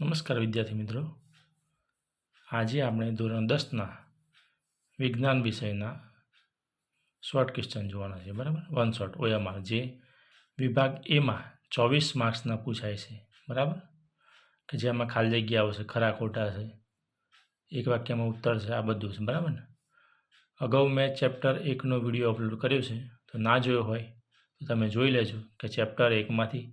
નમસ્કાર વિદ્યાર્થી મિત્રો. આજે આપણે ધોરણ દસના વિજ્ઞાન વિષયના શોર્ટ ક્વેશ્ચન જોવાના છે, બરાબર? વન શોર્ટ ઓયામાં જે વિભાગ એમાં ચોવીસ માર્ક્સના પૂછાય છે, બરાબર? કે જેમાં ખાલી જગ્યાઓ છે, ખરા ખોટા છે, એક વાક્યમાં ઉત્તર છે, આ બધું છે, બરાબર ને? અગાઉ મેં ચેપ્ટર એકનો વીડિયો અપલોડ કર્યો છે, તો ના જોયો હોય, તો તમે જોઈ લેજો કે ચેપ્ટર એકમાંથી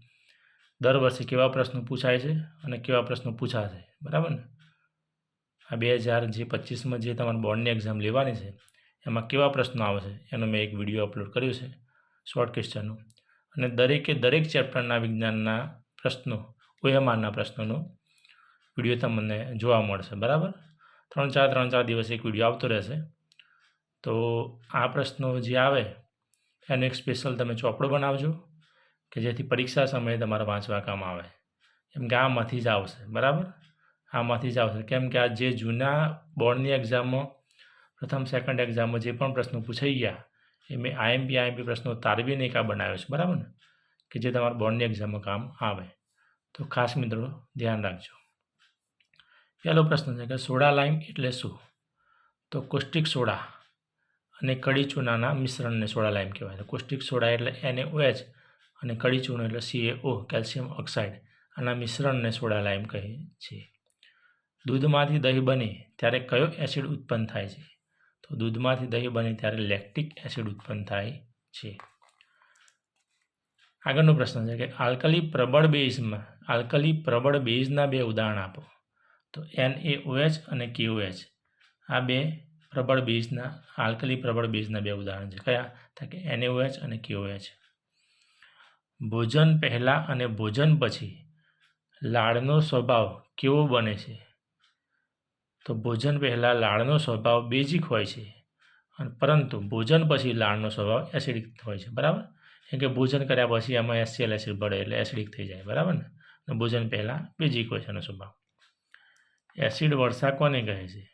દર વર્ષે કેવા પ્રશ્નો પૂછાય છે અને કેવા પ્રશ્નો પૂછાશે? બરાબર ને? આ બે હજાર જે પચીસમાં જે તમારે બોર્ડની એક્ઝામ લેવાની છે, એમાં કેવા પ્રશ્નો આવે છે, એનો મેં એક વીડિયો અપલોડ કર્યો છે શોર્ટ ક્વેશ્ચનનો અને દરેકે દરેક ચેપ્ટરના વિજ્ઞાનના પ્રશ્નો ઓએમઆરના પ્રશ્નોનો વીડિયો તમને જોવા મળશે, બરાબર? ત્રણ ચાર ત્રણ ચાર દિવસ એક વીડિયો આવતો રહેશે. તો આ પ્રશ્નો જે આવે, એનો એક સ્પેશિયલ તમે ચોપડો બનાવજો. કે જેથી પરીક્ષા સમયે તમારે વાંચવા કામ આવે. કેમ કે આમાંથી જ આવશે, બરાબર? આમાંથી જ આવશે. કેમ કે આ જે જૂના બોર્ડની એક્ઝામમાં પ્રથમ, સેકન્ડ એક્ઝામમાં જે પણ પ્રશ્નો પૂછાઈ ગયા, એ મેં આઈએમપી આઈએમપી પ્રશ્નો તારવીને એક આ બનાવ્યો છે, બરાબર ને? કે જે તમારા બોર્ડની એક્ઝામમાં કામ આવે. તો ખાસ મિત્રો, ધ્યાન રાખજો. પહેલો પ્રશ્ન છે કે સોડા લાઈમ એટલે શું? તો કોસ્ટિક સોડા અને કડી ચૂનાના મિશ્રણને સોડા લાઈમ કહેવાય. તો કોસ્ટિક સોડા એટલે એને NaOH અને કડી ચૂર્ણ એટલે ઓ કેલ્શિયમ ઓક્સાઇડ આના મિશ્રણને સોડા લાઈમ કહે છે. દૂધમાંથી દહીં બને ત્યારે કયો એસિડ ઉત્પન્ન થાય છે? તો દૂધમાંથી દહીં બને ત્યારે લેક્ટિક એસિડ ઉત્પન્ન થાય છે. આગળનો પ્રશ્ન છે કે આલ્કલી પ્રબળ બેઝમાં આલ્કલી પ્રબળ બેઝના બે ઉદાહરણ આપો. તો એન એ ઓએચ અને કેઓએચ આ બે પ્રબળ બેઝના આલ્કલી પ્રબળ બેઝના બે ઉદાહરણ છે. કયા? તો કે NaOH અને KOH ભોજન પહેલાં અને ભોજન પછી. લાળનો સ્વભાવ કેવો બને છે? તો ભોજન પહેલાં લાળનો સ્વભાવ બેઝિક હોય છે અને પરંતુ ભોજન પછી લાળનો સ્વભાવ એસિડિક હોય છે, બરાબર? કેમ કે ભોજન કર્યા પછી એમાં એસસીએલ એસિડ ભળે એટલે એસિડિક થઈ જાય, બરાબર ને? અને ભોજન પહેલાં બેઝિક હોય છે એનો સ્વભાવ. એસિડ વર્ષા કોને કહે છે?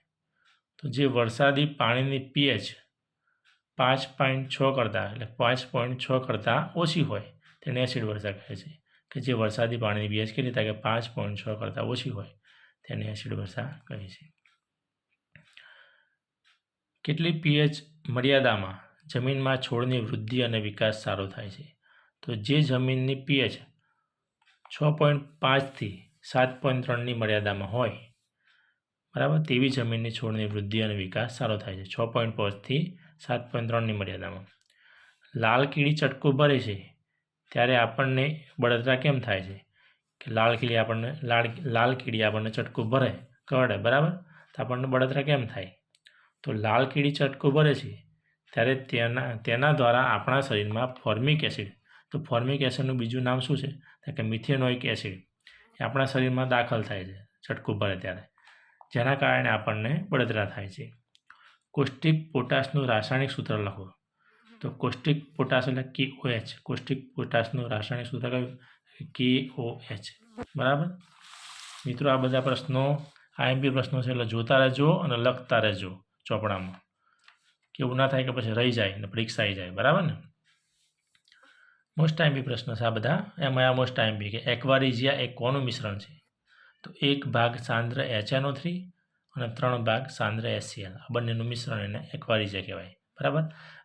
તો જે વરસાદી પાણીની પીએચ પાંચ પોઈન્ટ છ કરતાં, એટલે પાંચ પોઈન્ટ છ કરતાં ઓછી હોય. તેને એસિડ વર્ષા કહે છે કે જે વરસાદી પાણીની બીએચ થાય કે પાંચ પોઈન્ટ છ કરતાં ઓછી હોય તેને એસિડ વર્ષા કહે છે. કેટલી પીએચ મર્યાદામાં જમીનમાં છોડની વૃદ્ધિ અને વિકાસ સારો થાય છે? તો જે જમીનની પીએચ છ પોઈન્ટ પાંચથી સાત પોઈન્ટ ત્રણની મર્યાદામાં હોય, બરાબર, તેવી જમીનની છોડની વૃદ્ધિ અને વિકાસ સારો થાય છે, છ પોઈન્ટ પાંચથી સાત પોઈન્ટ ત્રણની મર્યાદામાં. લાલ કીડી ચટકો ભરે છે ત્યારે આપણને બળતરા કેમ થાય છે? કે લાલ કીડી આપણને લાલ લાલ કીડી આપણને ચટકું ભરે કરડે બરાબર? તો આપણને બળતરા કેમ થાય? તો લાલ કીડી ચટકો ભરે છે, ત્યારે તેના તેના દ્વારા આપણા શરીરમાં ફોર્મિક એસિડ, તો ફોર્મિક એસિડનું બીજું નામ શું છે? તો કે મિથેનોઇક એસિડ, એ આપણા શરીરમાં દાખલ થાય છે, ચટકું ભરે ત્યારે. જેના કારણે આપણને બળતરા થાય છે. કોષ્ટિક પોટાશનું રાસાયણિક સૂત્ર લખો. તો કોસ્ટિક પોટાશ એટલે કે ઓએચ. કોસ્ટિક પોટાશનું રાસાયણિક સૂત્ર કયું કે એચ બરાબર? મિત્રો, આ બધા પ્રશ્નો આઈએમપી પ્રશ્નો છે એટલે જોતા રહેજો અને લખતા રહેજો ચોપડામાં. કેવું ના થાય કે પછી રહી જાય ને પરીક્ષા આવી જાય. બરાબર ને? મોસ્ટ ટાઈમપી પ્રશ્ન છે આ બધા. એમાં આ મોસ્ટ ટાઈમપી કે એકવારીજિયા એ કોનું મિશ્રણ છે? તો એક ભાગ સાંદ્ર એચએનઓ થ્રી અને ત્રણ ભાગ સાંદ્ર એસસીએલ આ બંનેનું મિશ્રણ એને એકવારીજિયા કહેવાય. બરાબર?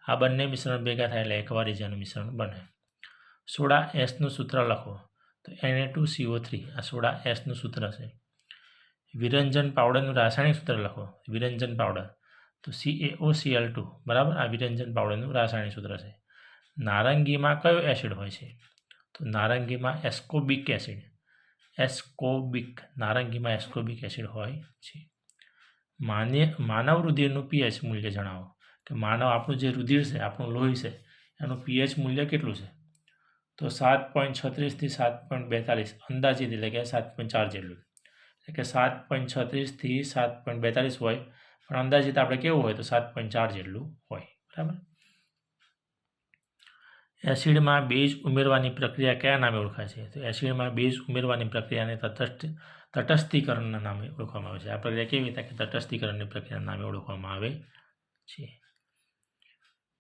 આ બંને મિશ્રણ ભેગા થાય એટલે એક્વારિઝિયાનું મિશ્રણ બને. સોડા એસનું સૂત્ર લખો. તો એને ટુ સીઓ થ્રી આ સોડા એસનું સૂત્ર છે. વિરંજન પાવડરનું રાસાયણિક સૂત્ર લખો. વિરંજન પાવડર. તો સી ઓ સીએલ ટુ બરાબર? આ વિરંજન પાવડરનું રાસાયણિક સૂત્ર છે. નારંગીમાં કયો એસિડ હોય છે? તો નારંગીમાં એસ્કોબિક એસિડ. એસ્કોબિક, નારંગીમાં એસ્કોબિક એસિડ હોય છે. માન્ય માનવ રુધિરનું પીએચ મૂલ્ય જણાવો. કે માનવ આપણું જે રુધિર છે, આપણું લોહી છે, એનું પીએચ મૂલ્ય કેટલું છે? તો સાત પોઈન્ટ છત્રીસથી સાત પોઈન્ટ બેતાલીસ, અંદાજિત એટલે કે સાત પોઈન્ટ ચાર જેટલું. એટલે કે સાત પોઈન્ટ છત્રીસથી સાત પોઈન્ટ બેતાલીસ હોય, પણ અંદાજિત આપણે કેવું હોય તો સાત પોઈન્ટ ચાર જેટલું હોય, બરાબર? એસિડમાં બેઝ ઉમેરવાની પ્રક્રિયા કયા નામે ઓળખાય છે? તો એસિડમાં બેઝ ઉમેરવાની પ્રક્રિયાને તટસ્થ, તટસ્થીકરણના નામે ઓળખવામાં આવે છે. આ પ્રક્રિયા કેવી રીતે કે તટસ્થીકરણની પ્રક્રિયાના નામે ઓળખવામાં આવે છે?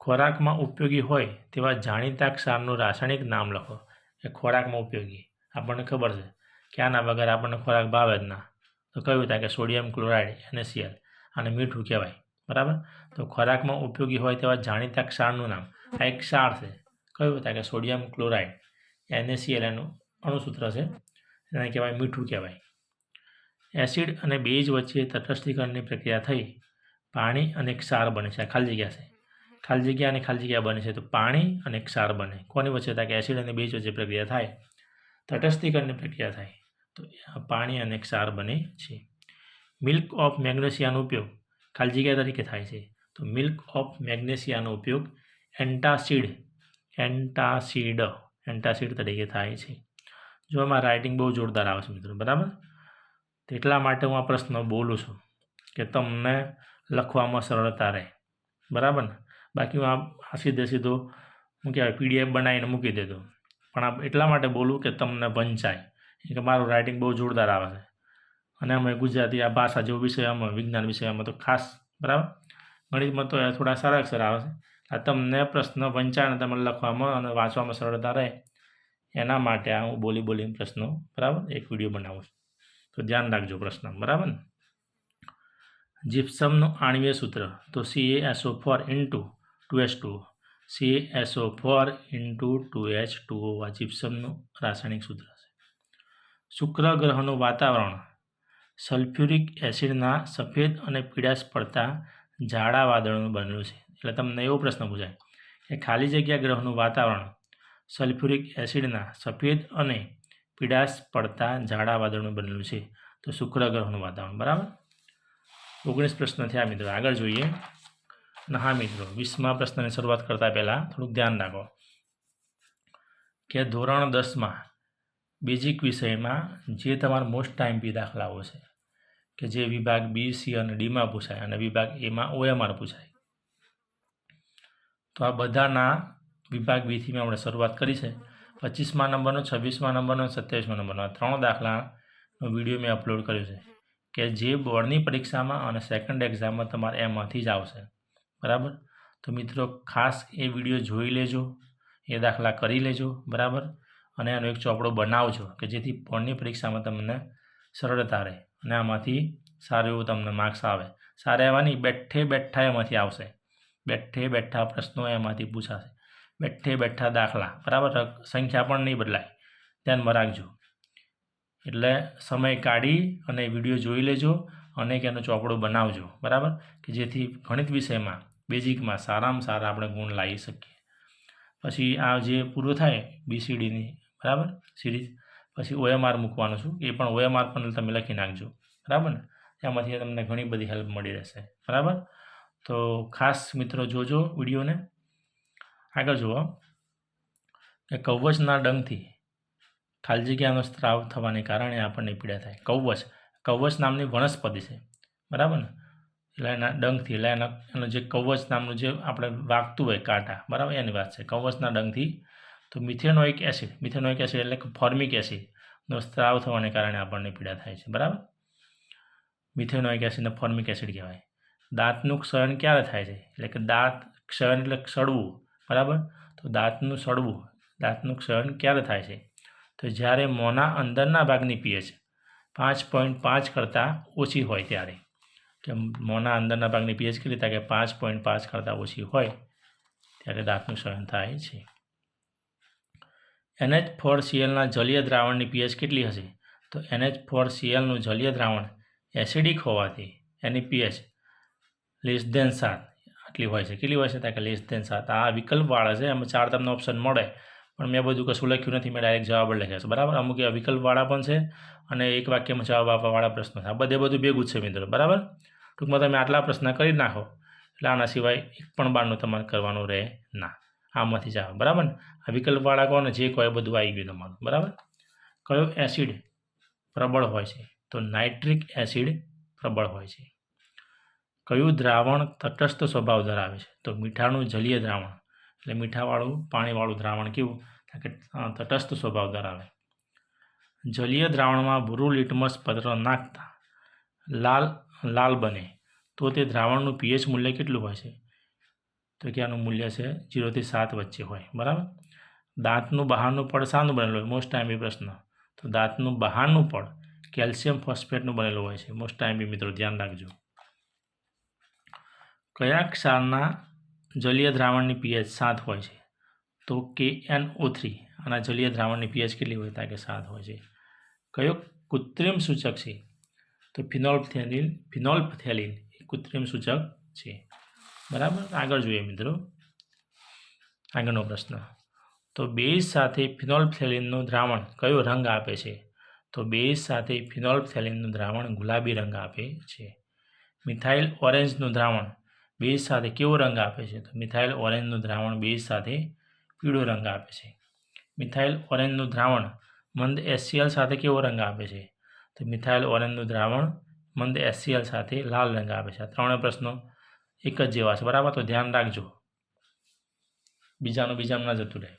ખોરાકમાં ઉપયોગી હોય તેવા જાણીતા ક્ષારનું રાસાયણિક નામ લખો. એ ખોરાકમાં ઉપયોગી. આપણને ખબર છે કે આના વગર આપણને ખોરાક ભાવે જ ના. તો કયું થાય કે સોડિયમ ક્લોરાઇડ, એનએસીએલ અને મીઠું કહેવાય. બરાબર? તો ખોરાકમાં ઉપયોગી હોય તેવા જાણીતા ક્ષારનું નામ. આ એક ક્ષાર છે. કયું થાય કે સોડિયમ ક્લોરાઇડ, એનએસીએલ એનું અણુસૂત્ર છે. એને કહેવાય મીઠું કહેવાય. એસિડ અને બેઝ વચ્ચે તટસ્થીકરણની પ્રક્રિયા થઈ. પાણી અને ક્ષાર બને છે. ખાલી જગ્યા છે. ખાલી જગ્યા અને ખાલી જગ્યા બને છે. તો પાણી અને ક્ષાર બને. કોની વચ્ચે? થાય કે એસિડ અને બેઝ વચ્ચે પ્રક્રિયા થાય. તટસ્થીકરણની પ્રક્રિયા થાય. તો પાણી અને ક્ષાર બને છે. મિલ્ક ઓફ મેગ્નેશિયાનો ઉપયોગ ખાલી જગ્યા તરીકે થાય છે. તો મિલ્ક ઓફ મેગ્નેશિયાનો ઉપયોગ એન્ટાસિડ એન્ટાસિડ એન્ટાસિડ તરીકે થાય છે. જો આમાં રાઇટિંગ બહુ જોરદાર આવે છે મિત્રો, બરાબર? તેટલા માટે હું આ પ્રશ્ન બોલું છું કે તમને લખવામાં સરળતા રહે. બરાબર ને? બાકી હું આ સીધે સીધો હું કહેવાય પીડીએફ બનાવીને મૂકી દેતો પણ આ એટલા માટે બોલું કે તમને વંચાય. કે મારું રાઇટિંગ બહુ જોરદાર આવે છે. અને અમે ગુજરાતી આ ભાષા જેવો અમે, વિજ્ઞાન વિષયમાં તો ખાસ, બરાબર? ગણિતમાં તો થોડા સારા અક્ષર આવે છે. આ તમને પ્રશ્ન વંચાય અને તમે લખવામાં અને વાંચવામાં સરળતા રહે. એના માટે આ હું બોલી બોલીને પ્રશ્નો, બરાબર? એક વીડિયો બનાવું છું. તો ધ્યાન રાખજો પ્રશ્ન, બરાબર ને? જીપ્સમનું આણવીય સૂત્ર, તો C A S O four into two H two. C S O four into two H two આ જીપ્સમનું રાસાયણિક સૂત્ર છે. શુક્ર ગ્રહનું વાતાવરણ. સલ્ફ્યુરિક એસિડના સફેદ અને પીળાશ પડતા જાડા વાદળનું બનેલું છે. એટલે તમને એવો પ્રશ્ન પૂછાય કે ખાલી જગ્યા ગ્રહનું વાતાવરણ સલ્ફ્યુરિક એસિડના સફેદ અને પીડાશ પડતા જાડા વાદળનું બનેલું છે. તો શુક્ર ગ્રહનું વાતાવરણ, બરાબર? ઓગણીસ પ્રશ્ન થયા મિત્રો. આગળ જોઈએ. હા મિત્રો વીસમા પ્રશ્નની શરૂઆત કરતાં પહેલાં થોડુંક ધ્યાન રાખો કે ધોરણ દસમાં બેઝિક વિષયમાં જે તમારા મોસ્ટ ટાઈમ પી દાખલાઓ છે કે જે વિભાગ બી સી અને ડીમાં પૂછાય અને વિભાગ એમાં ઓએમઆર પૂછાય તો આ બધાના વિભાગ બીથી મેં આપણે શરૂઆત કરી છે પચીસમા નંબરનો છવ્વીસમા નંબરનો સત્યાવીસમા નંબરનો આ ત્રણ દાખલાનો વીડિયો મેં અપલોડ કર્યો છે. કે જે બોર્ડની પરીક્ષામાં અને સેકન્ડ એક્ઝામમાં તમારે એમાંથી જ આવશે. બરાબર? તો મિત્રો, ખાસ એ વીડિયો જોઈ લેજો, એ દાખલા કરી લેજો, બરાબર? અને એનો એક ચોપડો બનાવજો, કે જેથી બોર્ડની પરીક્ષામાં તમને સરળતા રહે અને આમાંથી સારું એવું તમને માર્ક્સ આવે. સારા એવા નહીં, બેઠે બેઠા એમાંથી આવશે. બેઠે બેઠા પ્રશ્નો એમાંથી પૂછાશે. બેઠે બેઠા દાખલા, બરાબર? સંખ્યા પણ નહીં બદલાય. ધ્યાનમાં રાખજો. એટલે સમય કાઢી અને વીડિયો જોઈ લેજો અને એનો ચોપડો બનાવજો, બરાબર? કે જેથી ગણિત વિષયમાં બેઝિકમાં સારામાં સારા આપણે ગુણ લાવી શકીએ. પછી આ જે પૂરો થાય બીસીડીની બરાબર? સિરીઝ પછી ઓએમઆર મૂકવાનું છું. એ પણ ઓએમઆર પણ તમે લખી નાખજો. બરાબર ને? એમાંથી તમને ઘણી બધી હેલ્પ મળી રહેશે. બરાબર? તો ખાસ મિત્રો જોજો વિડીયોને. આગળ જુઓ. કે કવચના ડંગથી ખાલી જગ્યાનો સ્ત્રાવ થવાને કારણે આપણને પીડા થાય. કવચ. કવચ નામની વનસ્પતિ છે. બરાબર ને? એટલે એના ડંખથી એટલે એના એનું જે કવચ નામનું જે આપણે વાગતું હોય કાંટા, બરાબર? એની વાત છે. કવચના ડંખથી તો મિથેનોઇક એસિડ મિથેનોઇક એસિડ એટલે કે ફોર્મિક એસિડનો સ્ત્રાવ થવાને કારણે આપણને પીડા થાય છે, બરાબર? મિથેનોઇક એસિડને ફોર્મિક એસિડ કહેવાય. દાંતનું ક્ષયન ક્યારે થાય છે? એટલે કે દાંત ક્ષયન એટલે સડવું બરાબર? તો દાંતનું સડવું દાંતનું ક્ષયન ક્યારે થાય છે? તો જ્યારે મોંના અંદરના ભાગની પીએચ પાંચ પોઈન્ટ પાંચ કરતાં ઓછી હોય ત્યારે. કે મોંના અંદરના ભાગની પીએચ કેટલી થાય? કે પાંચ પોઈન્ટ પાંચ કરતાં ઓછી હોય, ત્યારે દાંતનું સહન થાય છે. એનએચ ફોર સીએલના જલીય દ્રાવણની પીએચ કેટલી હશે? તો એનએચ ફોર સીએલનું જલીય દ્રાવણ એસિડિક હોવાથી એની પીએચ લેસ દેન સાત આટલી હોય છે. કેટલી હોય છે? ત્યાં કે લેસ દેન સાત. આ વિકલ્પવાળા છે. એમાં ચાર તમને ઓપ્શન મળે. પણ મેં બધું કશું લખ્યું નથી. મેં ડાયરેક્ટ જવાબ જ લખ્યા છે. બરાબર? અમુક વિકલ્પવાળા પણ છે અને એક વાક્યમાં જવાબ આપવાવાળા પ્રશ્નો છે. આ બધે બધું ભેગું છે મિત્રો. બરાબર? ટૂંકમાં તમે આટલા પ્રશ્ન કરી નાખો. એટલે આના સિવાય એક પણ બારનું તમારે કરવાનું રહે ના. આમાંથી જ આવે. બરાબર ને? આ વિકલ્પવાળા કોને જે કહો બધું આવી ગયું તમારું. બરાબર? કયો એસિડ પ્રબળ હોય છે? તો નાઇટ્રિક એસિડ પ્રબળ હોય છે. કયું દ્રાવણ તટસ્થ સ્વભાવ ધરાવે છે? તો મીઠાનું જલીય દ્રાવણ. એટલે મીઠાવાળું, પાણીવાળું દ્રાવણ કેવું? કે તટસ્થ સ્વભાવ ધરાવે. જલીય દ્રાવણમાં ભૂરું લિટમસ પત્ર નાખતા. લાલ લાલ બને, તો તે દ્રાવણનું પીએચ મૂલ્ય કેટલું હોય છે? તો કે આનું મૂલ્ય છે જીરોથી સાત વચ્ચે હોય, બરાબર? દાંતનું બહારનું પડ શાનું બનેલું હોય મોસ્ટ ટાઈમ એ પ્રશ્ન. તો તો દાંતનું બહારનું પડ કેલ્શિયમ ફોસ્ફેટનું બનેલું હોય છે મોસ્ટ ટાઈમ બી મિત્રો ધ્યાન રાખજો. કયા ક્ષારના જલીય દ્રાવણની પીએચ સાત હોય છે? તો કે એન ઓ થ્રી, આના જલીય દ્રાવણની પીએચ કેટલી હોય? તા કે સાત હોય છે. કયો કૃત્રિમ સૂચક છે? તો ફિનોલ્ફથેલિન ફિનોલ્ફથેલિન એ કૃત્રિમ સૂચક છે. બરાબર? આગળ જોઈએ મિત્રો. આગળનો પ્રશ્ન. તો બેઝ સાથે ફિનોલ્ફથેલિનનું દ્રાવણ કયો રંગ આપે છે? તો બેઝ સાથે ફિનોલ્ફથેલિનનું દ્રાવણ ગુલાબી રંગ આપે છે. મિથાઇલ ઓરેન્જનું દ્રાવણ બેઝ સાથે કેવો રંગ આપે છે? તો મિથાઇલ ઓરેન્જનું દ્રાવણ બેઝ સાથે પીળો રંગ આપે છે. મિથાઇલ ઓરેન્જનું દ્રાવણ મંદ એસિયલ સાથે કેવો રંગ આપે છે? તો મિથાઇલ, ઓરેન્જનું દ્રાવણ, મંદ એસસીએલ સાથે લાલ રંગ આપે છે. આ ત્રણેય પ્રશ્નો એક જ જેવા છે. બરાબર? તો ધ્યાન રાખજો. બીજાનું બીજામાં ના જતું રહે.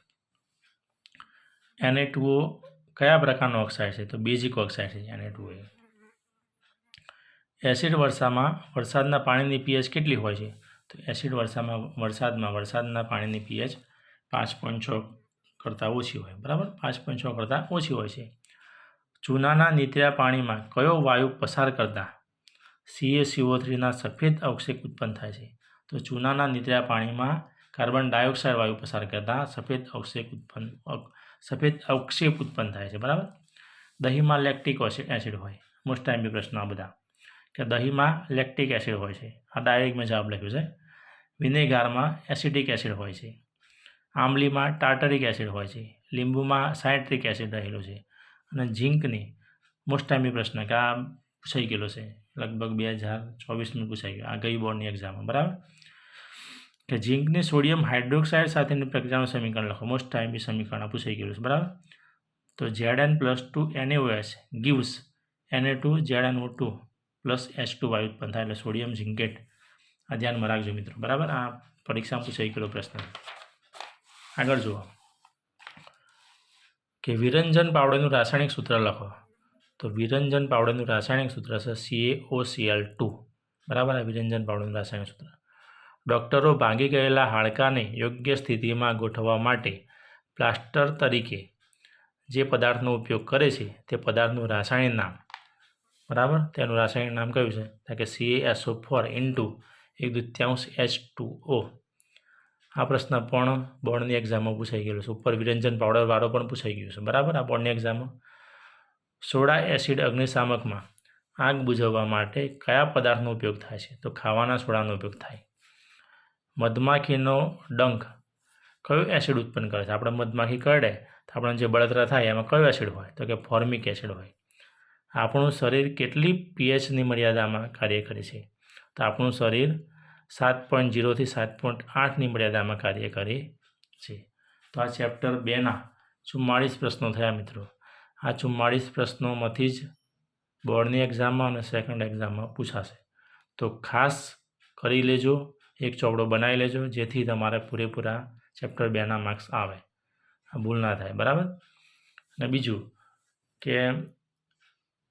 એને ટુઓ કયા પ્રકારનો ઓક્સાઇડ છે? તો બેઝિક ઓક્સાઇડ છે એને ટુઓ એસિડ વર્ષામાં વરસાદના પાણીની પીએચ કેટલી હોય છે? તો એસિડ વર્ષામાં વરસાદમાં વરસાદના પાણીની પીએચ પાંચ પોઈન્ટ છ કરતાં ઓછી હોય. બરાબર? પાંચ પોઈન્ટ છ કરતાં ઓછી હોય છે. ચૂનાના નીતર્યા પાણીમાં કયો વાયુ પસાર કરતાં? સીએસીઓ થ્રીના સફેદ અવક્ષેપ ઉત્પન્ન થાય છે. તો ચૂનાના નીતર્યા પાણીમાં કાર્બન ડાયોક્સાઇડ વાયુ પસાર કરતાં સફેદ અવક્ષેપ ઉત્પન્ન સફેદ અવક્ષેપ ઉત્પન્ન થાય છે. બરાબર? દહીંમાં લેક્ટિક એસિડ હોય. મોસ્ટ ટાઈમ બી પ્રશ્ન આ બધા. કે દહીંમાં લેક્ટિક એસિડ હોય છે. આ ડાયરેક્ટ મેં જવાબ લખ્યો છે. વિનેગારમાં એસિડિક એસિડ હોય છે. આંબલીમાં ટાર્ટરિક એસિડ હોય છે. લીંબુમાં સાઇટ્રિક એસિડ રહેલું છે. અને ઝીંકની મોસ્ટ ટાઈમ પ્રશ્ન કે આ પૂછાઈ ગયેલો છે. લગભગ બે હજાર ચોવીસમાં પૂછાઈ ગયો. આ ગઈ બોર્ડની એક્ઝામમાં બરાબર? કે ઝીંકની સોડિયમ હાઇડ્રોક્સાઇડ સાથેની પ્રક્રિયાનું સમીકરણ લખો. મોસ્ટ ટાઈમ બી સમીકરણ પૂછાઈ ગયેલું છે. બરાબર? તો ઝેડ એન પ્લસ ટુ એનએઓએસ ગીવ્સ એને two Z N O two plus H two વાયુ ઉત્પન્ન થાય એટલે સોડિયમ ઝિંકેટ. આ ધ્યાનમાં રાખજો મિત્રો. બરાબર? આ પરીક્ષામાં પૂછાઈ ગયેલો પ્રશ્ન. આગળ જુઓ. કે વિરંજન પાવડરનું રાસાયણિક સૂત્ર લખો. તો વિરંજન પાવડરનું રાસાયણિક સૂત્ર છે સી ઓ સીએલ ટુ બરાબર? આ વિરંજન પાવડરનું રાસાયણિક સૂત્ર. ડૉક્ટરો ભાંગી ગયેલા હાડકાને યોગ્ય સ્થિતિમાં ગોઠવવા માટે પ્લાસ્ટર તરીકે જે પદાર્થનો ઉપયોગ કરે છે તે પદાર્થનું રાસાયણિક નામ. બરાબર? તેનું રાસાયણિક નામ કયું છે? કે સી એસઓ ફોર ઇન્ટુ એક દ્વિતીયાંશ એચ ટુ ઓ આ પ્રશ્ન પણ બોર્ડની એક્ઝામમાં પૂછાઈ ગયેલો છે. ઉપર વિરંજન પાવડરવાળો પણ પૂછાઈ ગયો છે. બરાબર? આ બોર્ડની એક્ઝામમાં સોડા એસિડ અગ્નિશામકમાં આગ બુઝાવવા માટે કયા પદાર્થનો ઉપયોગ થાય છે? તો ખાવાના સોડાનો ઉપયોગ થાય. મધમાખીનો ડંખ કયો એસિડ ઉત્પન્ન કરે છે? આપણે મધમાખી કરડે તો આપણને જે બળતરા થાય એમાં કયો એસિડ હોય? તો કે ફોર્મિક એસિડ હોય. આપણું શરીર કેટલી પીએચની મર્યાદામાં કાર્ય કરે છે? તો આપણું શરીર સાત પોઈન્ટ જીરોથી સાત પોઈન્ટ આઠની મર્યાદામાં કાર્ય કરે છે. તો આ ચેપ્ટર બેના ચુમ્માળીસ પ્રશ્નો થયા મિત્રો. આ ચુમ્માળીસ પ્રશ્નોમાંથી જ બોર્ડની એક્ઝામમાં અને સેકન્ડ એક્ઝામમાં પૂછાશે. તો ખાસ કરી લેજો, એક ચોપડો બનાવી લેજો, જેથી તમારે પૂરેપૂરા ચેપ્ટર બેના માર્ક્સ આવે. આ ભૂલ ના થાય, બરાબર? અને બીજું કે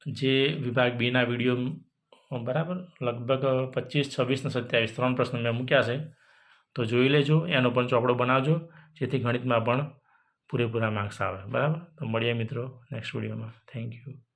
જે વિભાગ બીના વીડિયો બરાબર. લગભગ પચીસ છવ્વીસને સત્યાવીસ ત્રણ પ્રશ્ન મેં મૂક્યા છે. તો જોઈ લેજો, એનો પણ ચોપડો બનાવજો, જેથી ગણિતમાં પણ પૂરેપૂરા માર્ક્સ આવે. બરાબર? તો મળીએ મિત્રો નેક્સ્ટ વિડીયોમાં થેન્ક યુ